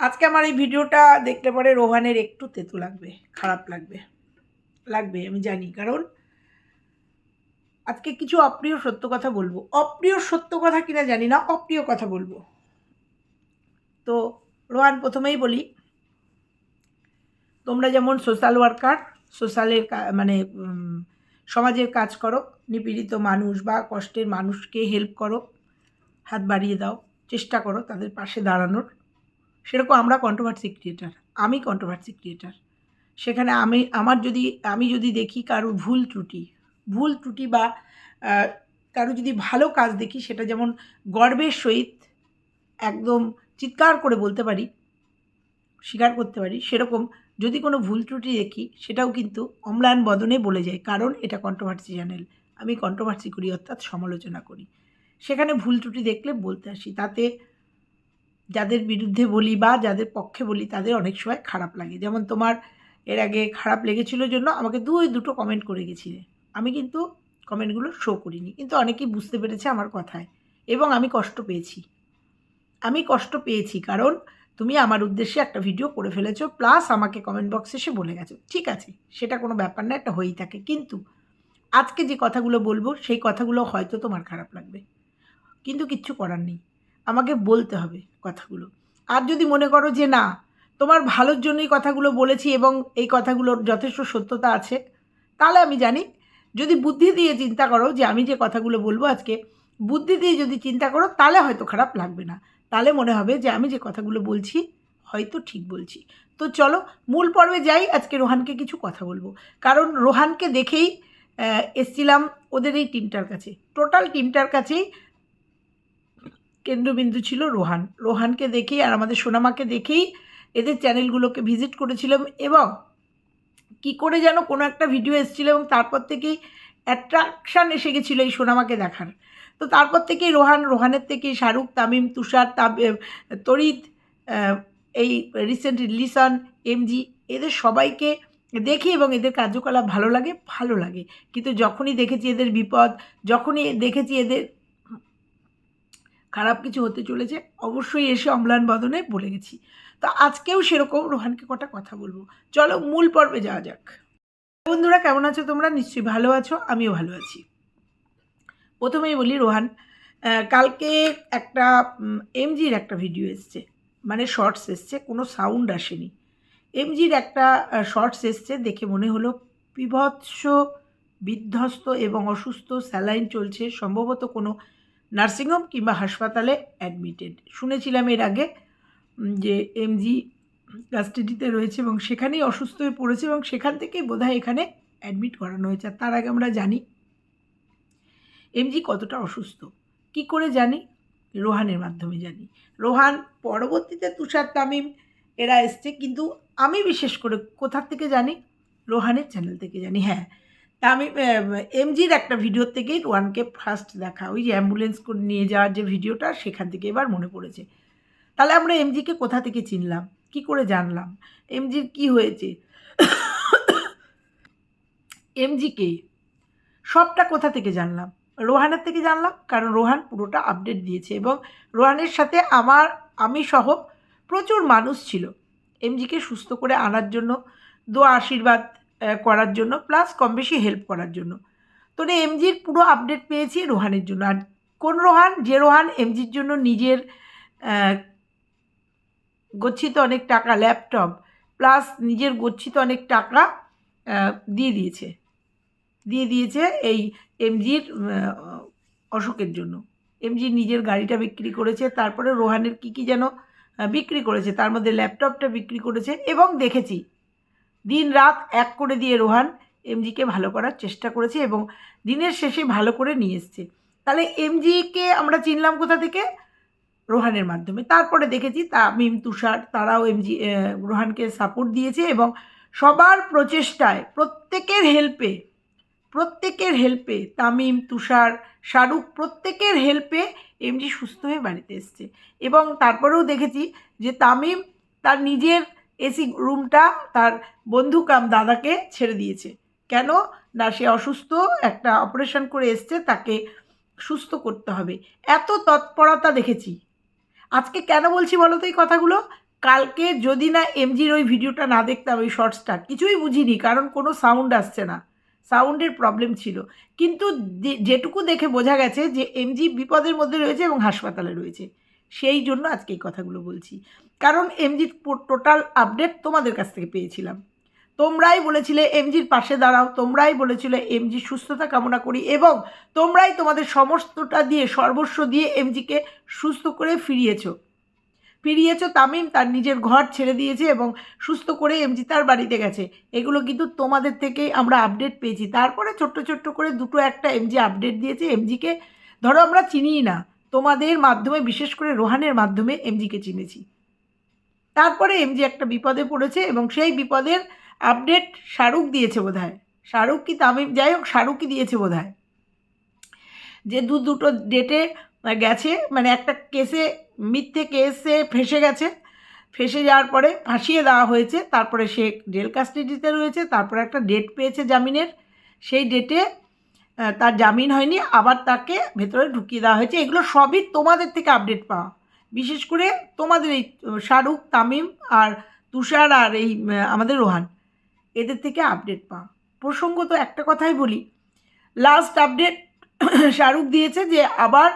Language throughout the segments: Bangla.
আজকে আমার এই ভিডিওটা দেখতে পরে রোহানের একটু তেতু লাগবে, খারাপ লাগবে। লাগবে, আমি জানি। কারণ আজকে কিছু অপ্রিয় সত্য কথা বলব। অপ্রিয় সত্য কথা কিনা জানি না, অপ্রিয় কথা বলব। তো রোহান, প্রথমেই বলি, তোমরা যেমন সোশ্যাল ওয়ার্কার সোশ্যালের মানে সমাজের কাজ করো, নিপীড়িত মানুষ বা কষ্টের মানুষকে হেল্প করো, হাত বাড়িয়ে দাও, চেষ্টা করো তাদের পাশে দাঁড়ানোর। সেরকম আমরা কন্ট্রোভার্সি ক্রিয়েটার আমি কন্ট্রোভার্সি ক্রিয়েটার সেখানে আমি, আমার যদি, আমি যদি দেখি কারোর ভুল ত্রুটি ভুল ত্রুটি বা কারও যদি ভালো কাজ দেখি, সেটা যেমন গর্বের সহিত একদম চিৎকার করে বলতে পারি, স্বীকার করতে পারি, সেরকম যদি কোনো ভুল ত্রুটি দেখি, সেটাও কিন্তু অম্লান বদনে বলে যায়, কারণ এটা কন্ট্রোভার্সি চ্যানেল আমি কন্ট্রোভার্সি করি, অর্থাৎ সমালোচনা করি। সেখানে ভুল ত্রুটি দেখলে বলতে আসি, তাতে যাদের বিরুদ্ধে বলি বা যাদের পক্ষে বলি, তাদের অনেক সময় খারাপ লাগে। যেমন তোমার এর আগে খারাপ লেগেছিল জন্য আমাকে দুই, দুটো কমেন্ট করে গেছিলে। আমি কিন্তু কমেন্টগুলো শো করিনি। কিন্তু অনেকেই বুঝতে পেরেছে আমার কথায়। এবং আমি কষ্ট পেয়েছি। আমি কষ্ট পেয়েছি কারণ তুমি আমার উদ্দেশ্যে একটা ভিডিও করে ফেলেছো প্লাস আমাকে কমেন্ট বক্সে এসে বলে গেছো। ঠিক আছে, সেটা কোনো ব্যাপার না একটা হয়েই থাকে। কিন্তু আজকে যে কথাগুলো বলব, সেই কথাগুলো হয়তো তোমার খারাপ লাগবে। কিন্তু কিচ্ছু করার নেই। আমাকে বলতে হবে কথাগুলো। আর যদি মনে করো যে না, তোমার ভালোর জন্যই কথাগুলো বলেছি এবং এই কথাগুলোর যথেষ্ট সত্যতা আছে, তাহলে আমি জানি, যদি বুদ্ধি দিয়ে চিন্তা করো যে আমি যে কথাগুলো বলব আজকে, বুদ্ধি দিয়ে যদি চিন্তা করো, তাহলে হয়তো খারাপ লাগবে না। তাহলে মনে হবে যে আমি যে কথাগুলো বলছি, হয়তো ঠিক বলছি। তো চলো, মূল পর্বে যাই, আজকে রোহানকে কিছু কথা বলব। কারণ রোহানকে দেখেই এসছিলাম ওদের এই টিমটার কাছে। টোটাল টিমটার কাছেই কেন্দ্রবিন্দু ছিল রোহান। রোহানকে দেখেই আর আমাদের সোনামাকে দেখেই এদের চ্যানেলগুলোকে ভিজিট করেছিলাম এবং কি করে যেন কোনো একটা ভিডিও এসেছিল এবং তারপর থেকেই অ্যাট্রাকশান এসে গেছিল এই সোনামাকে দেখার। তো তারপর থেকেই রোহান, রোহানের থেকে শাহরুখ, তামিম, তুষার, তাব তরিত এই রিসেন্ট লিসন এমজি এদের সবাইকে দেখি এবং এদের কার্যকলাপ ভালো লাগে ভালো লাগে। কিন্তু যখনই দেখেছি এদের বিপদ, যখনই দেখেছি এদের খারাপ কিছু হতে চলেছে, অবশ্যই এসে অম্লান বদনে বলে গেছি। তো আজকেও সেরকম রোহানকে কটা কথা বলব। চলো মূল পর্বে যাওয়া যাক। বন্ধুরা, কেমন আছো তোমরা? নিশ্চয়ই ভালো আছো, আমিও ভালো আছি। প্রথমেই বলি, রোহান কালকে একটা এমজির একটা ভিডিও এসছে মানে শর্টস এসছে, কোনো সাউন্ড আসেনি। এমজির একটা শর্টস এসছে, দেখে মনে হলো বিভৎস, বিধ্বস্ত এবং অসুস্থ স্যালাইন চলছে, সম্ভবত কোনো নার্সিংহোম কিংবা হাসপাতালে অ্যাডমিটেড শুনেছিলাম এর আগে যে এমজি কাস্টাডিতে রয়েছে এবং সেখানেই অসুস্থ হয়ে পড়েছে এবং সেখান থেকেই বোধহয় এখানে অ্যাডমিট করানো হয়েছে। আর তার আগে আমরা জানি এমজি কতটা অসুস্থ? কি করে জানি? রোহানের মাধ্যমে জানি। রোহান, পরবর্তীতে তুষার, তামিম এরা এসছে, কিন্তু আমি বিশেষ করে কোথার থেকে জানি? রোহানের চ্যানেল থেকে জানি। হ্যাঁ তা আমি এমজির একটা ভিডিও থেকেই রোহানকে ফার্স্ট দেখা। ওই যে অ্যাম্বুলেন্স করে নিয়ে যাওয়ার যে ভিডিওটা সেখান থেকে এবার মনে পড়েছে। তাহলে আমরা এমজিকে কোথা থেকে চিনলাম? কি করে জানলাম? এমজির কি হয়েছে? এমজিকে সবটা কোথা থেকে জানলাম? রোহানের থেকে জানলাম, কারণ রোহান পুরোটা আপডেট দিয়েছে এবং রোহানের সাথে আমার, আমি সহ প্রচুর মানুষ ছিল। এমজিকে সুস্থ করে আনার জন্য দোয়া, আশীর্বাদ করার জন্য প্লাস কম বেশি হেল্প করার জন্য। তো এমজির পুরো আপডেট পেয়েছি রোহানের জন্য। আর কোন রোহান? যে রোহান এমজির জন্য নিজের গচ্ছিত অনেক টাকা ল্যাপটপ প্লাস নিজের গচ্ছিত অনেক টাকা দিয়ে দিয়েছে। দিয়ে দিয়েছে এই এমজির অসুখের জন্য। এমজি নিজের গাড়িটা বিক্রি করেছে, তারপরে রোহানের কী কী যেন বিক্রি করেছে, তার মধ্যে ল্যাপটপটা বিক্রি করেছে, এবং দেখেছি দিন রাত এক করে দিয়ে রোহান এমজিকে ভালো করার চেষ্টা করেছে এবং দিনের শেষে ভালো করে নিয়ে এসছে। তাহলে এমজিকে আমরা চিনলাম কোথা থেকে? রোহানের মাধ্যমে। তারপরে দেখেছি তামিম তুষার তারাও এমজি রোহানকে সাপোর্ট দিয়েছে এবং সবার প্রচেষ্টায় প্রত্যেকের হেল্পে প্রত্যেকের হেল্পে তামিম, তুষার, শাহরুখ প্রত্যেকের হেল্পে এমজি সুস্থ হয়ে বাড়িতে এসছে। এবং তারপরেও দেখেছি যে তামিম তার নিজের এসি রুমটা তার বন্ধু কাম দাদাকে ছেড়ে দিয়েছে। কেন? না, সে অসুস্থ, একটা অপারেশন করে এসছে, তাকে সুস্থ করতে হবে। এত তৎপরতা দেখেছি। আজকে কেন বলছি বলো তো এই কথাগুলো? কালকে যদি না এমজির ওই ভিডিওটা না দেখতাম, ওই শর্টসটা, কিছুই বুঝিনি, কারণ কোনো সাউন্ড আসছে না। সাউন্ডের প্রবলেম ছিল। কিন্তু যেটুকু দেখে বোঝা গেছে যে, এমজি বিপদের মধ্যে রয়েছে এবং হাসপাতালে রয়েছে। সেই জন্য আজকে এই কথাগুলো বলছি। কারণ এমজির টোটাল আপডেট তোমাদের কাছ থেকে পেয়েছিলাম। তোমরাই বলেছিলে এমজির পাশে দাঁড়াও, তোমরাই বলেছিলে এমজির সুস্থতা কামনা করি এবং তোমরাই তোমাদের সমস্তটা দিয়ে, সর্বস্ব দিয়ে এমজিকে সুস্থ করে ফিরিয়েছো। ফিরিয়েছ তামিম তার নিজের ঘর ছেড়ে দিয়েছে এবং সুস্থ করে এমজি তার বাড়িতে গেছে। এগুলো কিন্তু তোমাদের থেকেই আমরা আপডেট পেয়েছি। তারপরে ছোট্ট ছোট্ট করে দুটো একটা এমজি আপডেট দিয়েছে। এমজিকে ধরো আমরা চিনিই না। তোমাদের মাধ্যমে, বিশেষ করে রোহানের মাধ্যমে এমজিকে চিনেছি। তারপরে এমজি একটা বিপদে পড়েছে এবং সেই বিপদের আপডেট শাহরুখ দিয়েছে বোধ হয় শাহরুখ কি তামিম, যাই হোক, শাহরুখই দিয়েছে বোধ হয় যে দু দুটো ডেটে গেছে মানে একটা কেসে মিথ্যে কেসে ফেসে গেছে। ফেসে যাওয়ার পরে ফাঁসিয়ে দেওয়া হয়েছে, তারপরে সে জেল কাস্টাডিতে রয়েছে, তারপরে একটা ডেট পেয়েছে জামিনের। সেই ডেটে তার জামিন হয়নি, আবার তাকে ভেতরে ঢুকিয়ে দেওয়া হয়েছে। এগুলো সবই তোমাদের থেকে আপডেট পাওয়া। বিশেষ করে তোমাদের এই শাহরুখ, তামিম আর তুষার আর এই আমাদের রোহান, এদের থেকে আপডেট পাওয়া। প্রসঙ্গত একটা কথাই বলি লাস্ট আপডেট শাহরুখ দিয়েছে যে আবার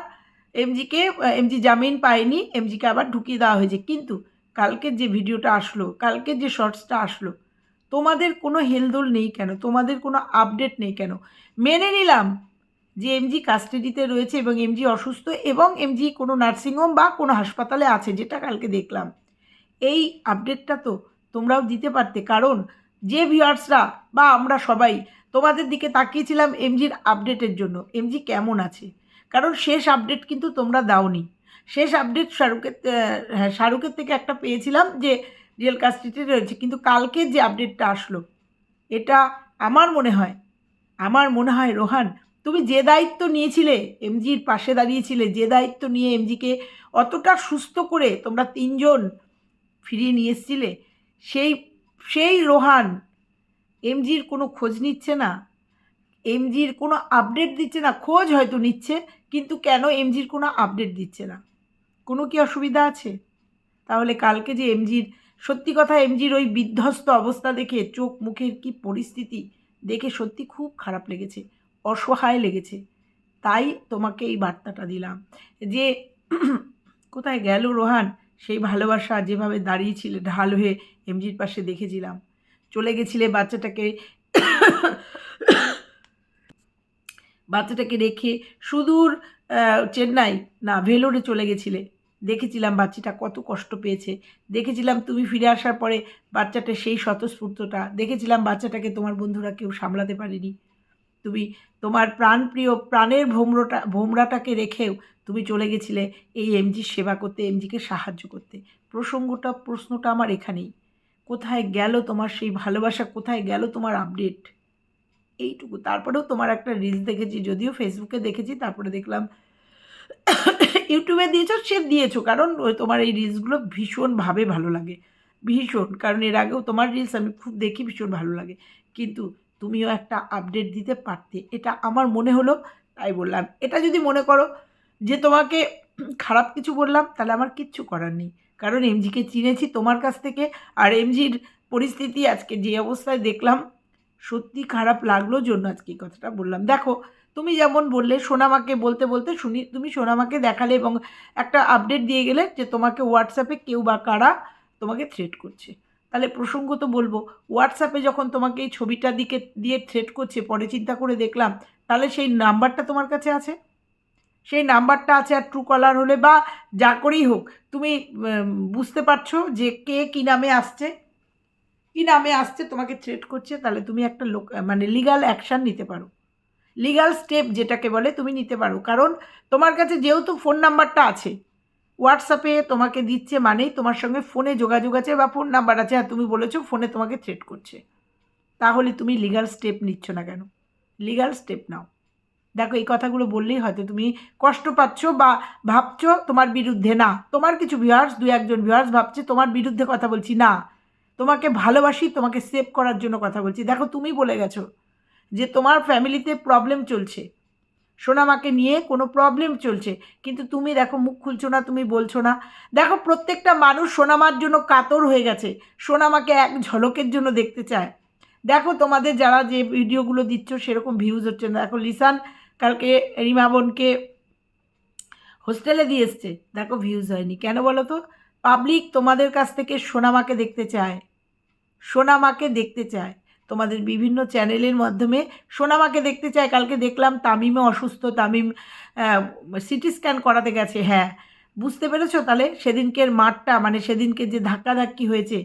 এমজিকে এমজি জামিন পায়নি এমজিকে আবার ঢুকিয়ে দেওয়া হয়েছে। কিন্তু কালকের যে ভিডিওটা আসলো, কালকের যে শর্টসটা আসলো, তোমাদের কোনো হেলদোল নেই কেন? তোমাদের কোনো আপডেট নেই কেন? মেনে নিলাম যে এমজি কাস্টাডিতে রয়েছে এবং এমজি অসুস্থ এবং এমজি কোনো নার্সিংহোম বা কোনো হাসপাতালে আছে, যেটা কালকে দেখলাম। এই আপডেটটা তো তোমরাও দিতে পারতে, কারণ যে ভিউয়ার্সরা বা আমরা সবাই তোমাদের দিকে তাকিয়েছিলাম এমজির আপডেটের জন্য। এমজি কেমন আছে? কারণ শেষ আপডেট কিন্তু তোমরা দাওনি। শেষ আপডেট শাহরুখের হ্যাঁ শাহরুখের থেকে একটা পেয়েছিলাম যে রিয়েল কাস্টিতে রয়েছে, কিন্তু কালকে যে আপডেটটা আসলো, এটা আমার মনে হয়, আমার মনে হয়, রোহান তুমি যে দায়িত্ব নিয়েছিলে এমজির পাশে দাঁড়িয়েছিলে, যে দায়িত্ব নিয়ে এমজিকে অতটা সুস্থ করে তোমরা তিনজন ফিরিয়ে নিয়ে এসেছিলে, সেই সেই রোহান এমজির কোনো খোঁজ নিচ্ছে না এমজির কোনো আপডেট দিচ্ছে না, খোঁজ হয়তো নিচ্ছে, কিন্তু কেন এমজির কোনো আপডেট দিচ্ছে না? কোনো কি অসুবিধা আছে? তাহলে কালকে যে এমজির সত্যি কথা এমজির ওই বিধ্বস্ত অবস্থা দেখে চোখ মুখের কি পরিস্থিতি দেখে সত্যি খুব খারাপ লেগেছে। অসহায় লেগেছে। তাই তোমাকে এই বার্তাটা দিলাম যে, কোথায় গেল রোহান? সেই ভালোবাসা যেভাবে দাঁড়িয়েছিলে, ঢাল হয়ে এমজির পাশে দেখেছিলাম। চলে গেছিলে বাচ্চাটাকে বাচ্চাটাকে রেখে সুদূর চেন্নাই, না, ভেলোরে চলে গেছিলে। দেখেছিলাম বাচ্চাটা কত কষ্ট পেয়েছে। দেখেছিলাম তুমি ফিরে আসার পরে বাচ্চাটার সেই স্বতঃস্ফূর্তটা। দেখেছিলাম বাচ্চাটাকে তোমার বন্ধুরা কেউ সামলাতে পারেনি। তুমি তোমার প্রাণপ্রিয় প্রাণের ভোমরোটা, ভোমরাটাকে রেখেও তুমি চলে গেছিলে এই এমজির সেবা করতে এমজিকে সাহায্য করতে। প্রসঙ্গটা, প্রশ্নটা আমার এখানেই। কোথায় গেল তোমার সেই ভালোবাসা? কোথায় গেল তোমার আপডেট এইটুকু। তারপরেও তোমার একটা রিলস দেখেছি, যদিও ফেসবুকে দেখেছি, তারপরে দেখলাম ইউটিউবে দিয়েছ, সে দিয়েছ। কারণ তোমার এই রিলসগুলো ভীষণভাবে ভালো লাগে। ভীষণ। কারণ এর আগেও তোমার রিলস আমি খুব দেখি, ভীষণ ভালো লাগে। কিন্তু তুমিও একটা আপডেট দিতে পারতে। এটা আমার মনে হলো, তাই বললাম। এটা যদি মনে করো যে তোমাকে খারাপ কিছু বললাম, তাহলে আমার কিচ্ছু করার নেই। কারণ এমজিকে চিনেছি তোমার কাছ থেকে, আর এমজির পরিস্থিতি আজকে যে অবস্থায় দেখলাম, সত্যি খারাপ লাগল জন্য আজকে এই কথাটা বললাম। দেখো, তুমি যেমন বললে, সোনামাকে বলতে বলতে শুনি, তুমি সোনামাকে দেখালে এবং একটা আপডেট দিয়ে গেলে যে তোমাকে হোয়াটসঅ্যাপে কেউ বা কারা তোমাকে থ্রেট করছে। তাহলে প্রসঙ্গ তো বলব। হোয়াটসঅ্যাপে যখন তোমাকে এই ছবিটা দিকে, দিয়ে থ্রেট করছে, পরে চিন্তা করে দেখলাম, তাহলে সেই নাম্বারটা তোমার কাছে আছে? সেই নাম্বারটা আছে আর ট্রু কলার হলে বা যা করেই হোক, তুমি বুঝতে পারছ যে কে কী নামে আসছে? কী নামে আসছে, তোমাকে থ্রেট করছে, তাহলে তুমি একটা লোক মানে লিগাল অ্যাকশান নিতে পারো। লিগাল স্টেপ যেটাকে বলে, তুমি নিতে পারো। কারণ তোমার কাছে যেহেতু ফোন নাম্বারটা আছে হোয়াটসঅ্যাপে তোমাকে দিচ্ছে মানেই তোমার সঙ্গে ফোনে যোগাযোগ আছে বা ফোন নাম্বার আছে, আর তুমি বলেছ ফোনে তোমাকে থ্রেট করছে। তাহলে তুমি লিগাল স্টেপ নিচ্ছ না কেন? লিগাল স্টেপ নাও। দেখো, এই কথাগুলো বললেই হয়তো তুমি কষ্ট পাচ্ছ বা ভাবছ তোমার বিরুদ্ধে না। তোমার কিছু ভিউয়ার্স দু একজন ভিউয়ার্স ভাবছে তোমার বিরুদ্ধে কথা বলছি, না। তোমাকে ভালোবাসি, তোমাকে সেভ করার জন্য কথা বলছি। দেখো, তুমি বলে গেছো যে তোমার ফ্যামিলিতে প্রবলেম চলছে। সোনামাকে নিয়ে কোনো প্রবলেম চলছে। কিন্তু তুমি দেখো, মুখ খুলছো না, তুমি বলছো না। দেখো, প্রত্যেকটা মানুষ সোনামার জন্য কাতর হয়ে গেছে। সোনামাকে এক ঝলকের জন্য দেখতে চায়। দেখো, তোমাদের যারা যে ভিডিওগুলো দিচ্ছ, সেরকম ভিউজ হচ্ছে না। দেখো, লিসান কালকে রিমা বোনকে হোস্টেলে দিয়ে এসছে। দেখো ভিউজ হয়নি। কেন বলো তো? পাবলিক তোমাদের কাছ থেকে সোনামাকে দেখতে চায়। সোনামাকে দেখতে চায়। তোমাদের বিভিন্ন চ্যানেলের মাধ্যমে সোনামাকে দেখতে চায় কালকে দেখলাম তামিমে অসুস্থ। তামিম সিটি স্ক্যান করাতে গেছে। হ্যাঁ। বুঝতে পেরেছ তাহলে? সেদিনকের মাঠটা মানে সেদিনকে যে ধাক্কাধাক্কি হয়েছে,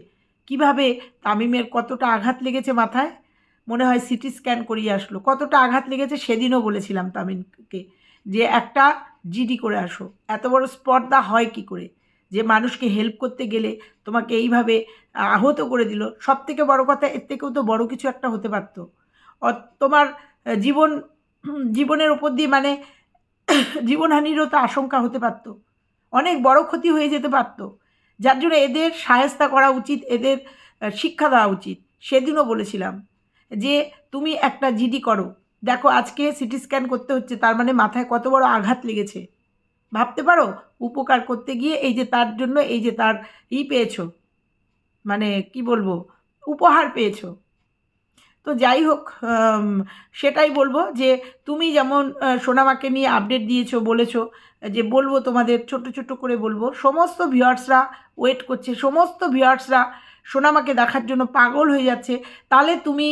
কীভাবে তামিমের কতটা আঘাত লেগেছে মাথায়? মনে হয় সিটি স্ক্যান করিয়ে আসলো। কতটা আঘাত লেগেছে সেদিনও বলেছিলাম তামিমকে, যে একটা জিডি করে আসো। এত বড় স্পর্ধা হয় কি করে? যে মানুষকে হেল্প করতে গেলে তোমাকে এইভাবে আহত করে দিল সব থেকে বড় কথা এর থেকেও তো বড় কিছু একটা হতে পারতো। তোমার জীবন, জীবনের ওপর দিয়ে মানে জীবনহানিরও তো আশঙ্কা হতে পারতো। অনেক বড় ক্ষতি হয়ে যেতে পারতো। যার জন্য এদের সায়স্তা করা উচিত, এদের শিক্ষা দেওয়া উচিত। সেদিনও বলেছিলাম যে, তুমি একটা জিডি করো। দেখো আজকে সিটি স্ক্যান করতে হচ্ছে, তার মানে মাথায় কত বড় আঘাত লেগেছে। ভাবতে পারো উপকার করতে গিয়ে এই যে তার জন্য এই যে তার ই পেয়েছ। মানে কি বলব? উপহার পেয়েছ। তো যাই হোক সেটাই বলব যে তুমি যেমন সোনামাকে নিয়ে আপডেট দিয়েছ, বলেছ, যে বলব তোমাদের ছোট ছোট করে বলব, সমস্ত ভিউয়ার্সরা ওয়েট করছে, সমস্ত ভিউয়ার্সরা সোনামাকে দেখার জন্য পাগল হয়ে যাচ্ছে। তাহলে তুমি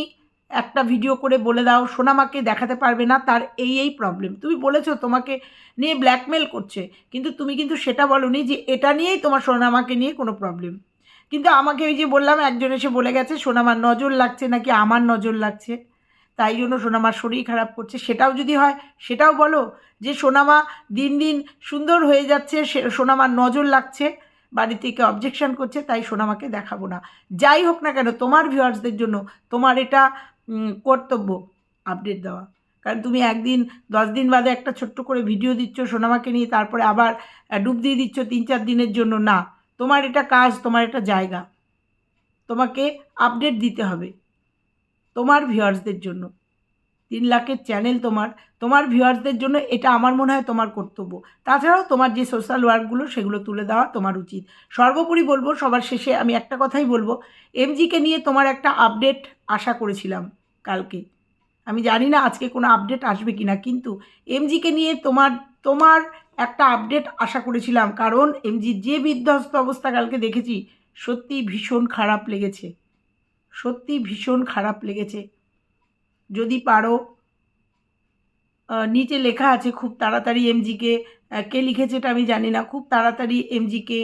একটা ভিডিও করে বলে দাও, সোনামাকে দেখাতে পারবে না, তার এই এই প্রবলেম তুমি বলেছ তোমাকে নিয়ে ব্ল্যাকমেল করছে, কিন্তু তুমি কিন্তু সেটা বলনি যে এটা নিয়েই তোমার সোনামাকে নিয়ে কোনো প্রবলেম কিন্তু আমাকে ওই যে বললাম, একজন এসে বলে গেছে, সোনামার নজর লাগছে নাকি আমার নজর লাগছে? তাই জন্য সোনামার শরীর খারাপ করছে। সেটাও যদি হয়, সেটাও বলো যে সোনামা দিন দিন সুন্দর হয়ে যাচ্ছে সোনামার নজর লাগছে বাড়ি থেকে অবজেকশন করছে, তাই সোনামাকে দেখাবো না। যাই হোক না কেন, তোমার ভিউয়ার্সদের জন্য তোমার এটা কর্তব্য আপডেট দেওয়া। কারণ তুমি একদিন, দশ দিন বাদে একটা ছোট্ট করে ভিডিও দিচ্ছ, সোনামাকে নিয়ে তারপরে আবার ডুব দিয়ে দিচ্ছ তিন চার দিনের জন্য। না, তোমার এটা কাজ, তোমার এটা জায়গা। তোমাকে আপডেট দিতে হবে। তোমার ভিউয়ার্সদের জন্য। তিন লাখের চ্যানেল তোমার তোমার ভিউয়ার্সদের জন্য এটা আমার মনে হয় তোমার কর্তব্য। তাছাড়াও তোমার যে সোশ্যাল ওয়ার্কগুলো সেগুলো তুলে দেওয়া তোমার উচিত। সর্বোপরি বলব, সবার শেষে আমি একটা কথাই বলব এমজিকে নিয়ে তোমার একটা আপডেট আশা করেছিলাম কালকে। আমি জানি না আজকে কোনো আপডেট আসবে কি না কিন্তু এমজিকে নিয়ে তোমার তোমার একটা আপডেট আশা করেছিলাম, কারণ এমজির যে বিধ্বস্ত অবস্থা কালকে দেখেছি সত্যি ভীষণ খারাপ লেগেছে। সত্যি ভীষণ খারাপ লেগেছে। যদি পারো। নিচে লেখা আছে খুব তাড়াতাড়ি এমজিকে কে লিখেছে এটা আমি জানি না। খুব তাড়াতাড়ি এমজিকে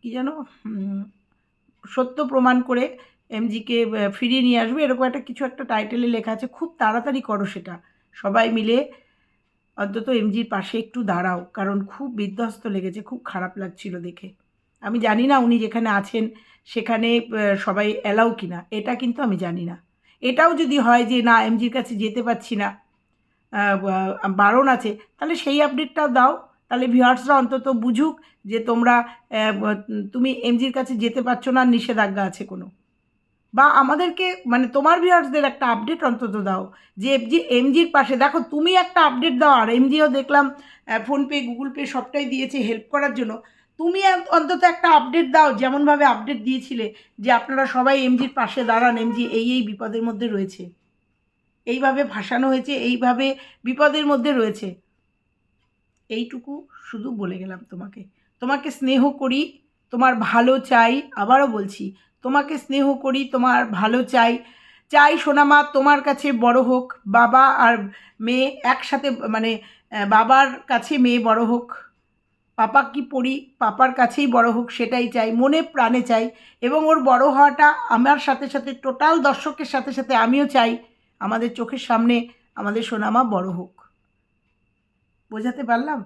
কী যেন? সত্য প্রমাণ করে এমজিকে ফিরিয়ে নিয়ে আসবে। এরকম একটা কিছু একটা টাইটেলে লেখা আছে। খুব তাড়াতাড়ি করো সেটা। সবাই মিলে অন্তত এমজির পাশে একটু দাঁড়াও। কারণ খুব বিধ্বস্ত লেগেছে। খুব খারাপ লাগছিল দেখে। আমি জানি না উনি যেখানে আছেন, সেখানে সবাই অ্যালাউ কিনা, এটা কিন্তু আমি জানি না। এটাও যদি হয় যে না এমজির কাছে যেতে পারছি না বারণ আছে, তাহলে সেই আপডেটটাও দাও। তাহলে ভিউয়ার্সরা অন্তত বুঝুক যে তোমরা তুমি এমজির কাছে যেতে পারছ না, নিষেধাজ্ঞা আছে কোনো। বা আমাদেরকে মানে তোমার ভিউয়ার্সদের একটা আপডেট অন্তত দাও, যে এমজি এমজির পাশে, দেখো তুমি একটা আপডেট দাও, আর এমজিও দেখলাম ফোনপে গুগল পে সবটাই দিয়েছে হেল্প করার জন্য। তুমি অন্তত একটা আপডেট দাও, যেমনভাবে আপডেট দিয়েছিলে, যে আপনারা সবাই এমজির পাশে দাঁড়ান এমজি এই এই বিপদের মধ্যে রয়েছে। এইভাবে ভাসানো হয়েছে, এইভাবে বিপদের মধ্যে রয়েছে। এইটুকু শুধু বলে গেলাম তোমাকে। তোমাকে স্নেহ করি, তোমার ভালো চাই, আবারও বলছি, তোমাকে স্নেহ করি, তোমার ভালো চাই। চাই সোনামা, তোমার কাছে বড় হোক, বাবা আর মেয়ে একসাথে মানে বাবার কাছে মেয়ে বড় হোক। পাপা কি পড়ি? পাপার কাছেই বড় হোক, সেটাই চাই। মনে প্রাণে চাই। এবং ওর বড় হওয়াটা আমার সাথে সাথে, টোটাল দর্শকের সাথে সাথে আমিও চাই। আমাদের চোখের সামনে আমাদের সোনামা বড় হোক। বোঝাতে পারলাম?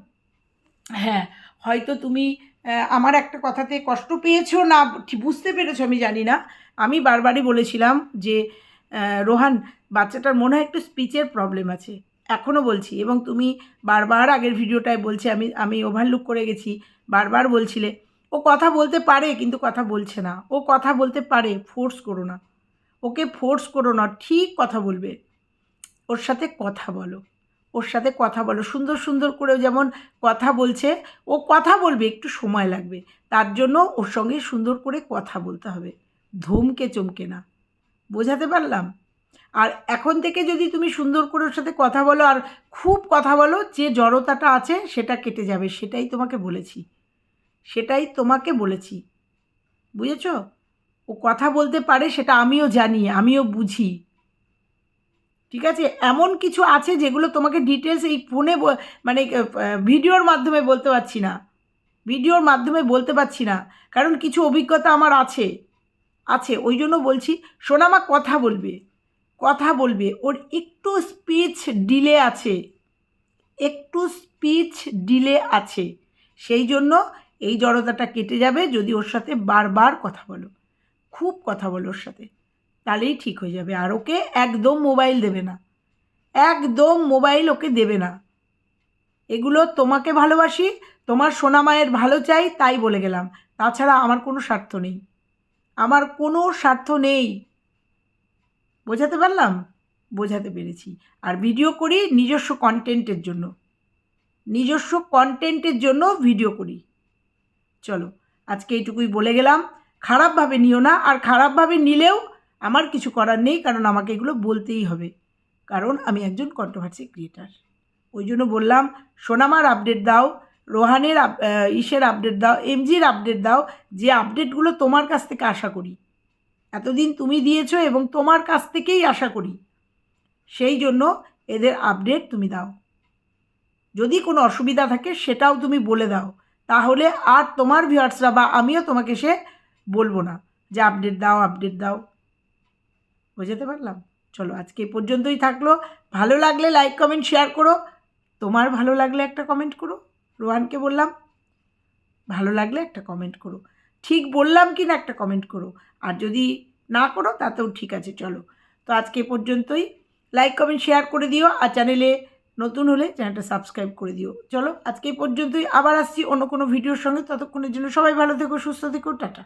হ্যাঁ হয়তো তুমি আমার একটা কথাতে কষ্ট পেয়েছ না বুঝতে পেরেছ, আমি জানি না। আমি বারবারই বলেছিলাম যে রোহান, বাচ্চাটার মনে হয় একটু স্পিচের প্রবলেম আছে। এখনও বলছি এবং তুমি বারবার আগের ভিডিওটায় বলছে, আমি আমি ওভারলুক করে গেছি, বারবার বলছিলে। ও কথা বলতে পারে, কিন্তু কথা বলছে না। ও কথা বলতে পারে ফোর্স করো না। ওকে ফোর্স করো না, ঠিক কথা বলবে। ওর সাথে কথা বলো। ওর সাথে কথা বলো। সুন্দর সুন্দর করেও যেমন কথা বলছে, ও কথা বলবে, একটু সময় লাগবে। তার জন্য ওর সঙ্গে সুন্দর করে কথা বলতে হবে। ধমকে চমকে না। বোঝাতে পারলাম? আর এখন থেকে যদি তুমি সুন্দর করে ওর সাথে কথা বলো আর খুব কথা বলো, যে জড়তাটা আছে সেটা কেটে যাবে, সেটাই তোমাকে বলেছি। সেটাই তোমাকে বলেছি। বুঝেছ? ও কথা বলতে পারে সেটা আমিও জানি, আমিও বুঝি। ঠিক আছে? এমন কিছু আছে যেগুলো তোমাকে ডিটেলস এই ফোনে মানে ভিডিওর মাধ্যমে বলতে পারছি না। ভিডিওর মাধ্যমে বলতে পারছি না। কারণ কিছু অভিজ্ঞতা আমার আছে। আছে। ওই জন্য বলছি, সোনামা কথা বলবে। কথা বলবে, ওর একটু স্পিচ ডিলে আছে, একটু স্পিচ ডিলে আছে। সেই জন্য এই জড়তাটা কেটে যাবে যদি ওর সাথে বারবার কথা বলো, খুব কথা বলো ওর সাথে, তাহলেই ঠিক হয়ে যাবে। আর ওকে একদম মোবাইল দেবে না, একদম মোবাইল ওকে দেবে না। এগুলো তোমাকে ভালোবাসি, তোমার সোনা মায়ের ভালো চাই, তাই বলে গেলাম। তাছাড়া আমার কোনো স্বার্থ নেই, আমার কোনো স্বার্থ নেই। বোঝাতে পারলাম? বোঝাতে পেরেছি। আর ভিডিও করি নিজস্ব কন্টেন্টের জন্য। নিজস্ব কন্টেন্টের জন্য ভিডিও করি। চলো, আজকে এইটুকুই বলে গেলাম। খারাপভাবে নিও না, আর খারাপভাবে নিলেও আমার কিছু করার নেই, কারণ আমাকে এগুলো বলতেই হবে। কারণ আমি একজন কন্ট্রোভার্সি ক্রিয়েটার ওই জন্য বললাম, সোনামার আপডেট দাও, রোহানের ইসের আপডেট দাও এমজির আপডেট দাও, যে আপডেটগুলো তোমার কাছ থেকে আশা করি। এতদিন তুমি দিয়েছ এবং তোমার কাছ থেকেই আশা করি। সেই জন্য এদের আপডেট তুমি দাও। যদি কোনো অসুবিধা থাকে সেটাও তুমি বলে দাও। তাহলে আর তোমার ভিউয়ার্সরা বা আমিও তোমাকে সে বলব না যে আপডেট দাও আপডেট দাও। বোঝাতে পারলাম? চলো আজকে এ পর্যন্তই থাকল। ভালো লাগলে লাইক কমেন্ট শেয়ার করো। তোমার ভালো লাগলে একটা কমেন্ট করো, রোহানকে বললাম। ভালো লাগলে একটা কমেন্ট করো। ঠিক বললাম কি না একটা কমেন্ট করো। আর যদি না করো, তাতেও ঠিক আছে, চলো। তো আজকে পর্যন্তই। লাইক কমেন্ট শেয়ার করে দিও আর চ্যানেলে নতুন হলে চ্যানেলটা সাবস্ক্রাইব করে দিও। চলো, আজকে পর্যন্তই। আবার আসছি অন্য কোনো ভিডিওর সঙ্গে। ততক্ষণের জন্য সবাই ভালো থেকো, সুস্থ থেকো, টাটা।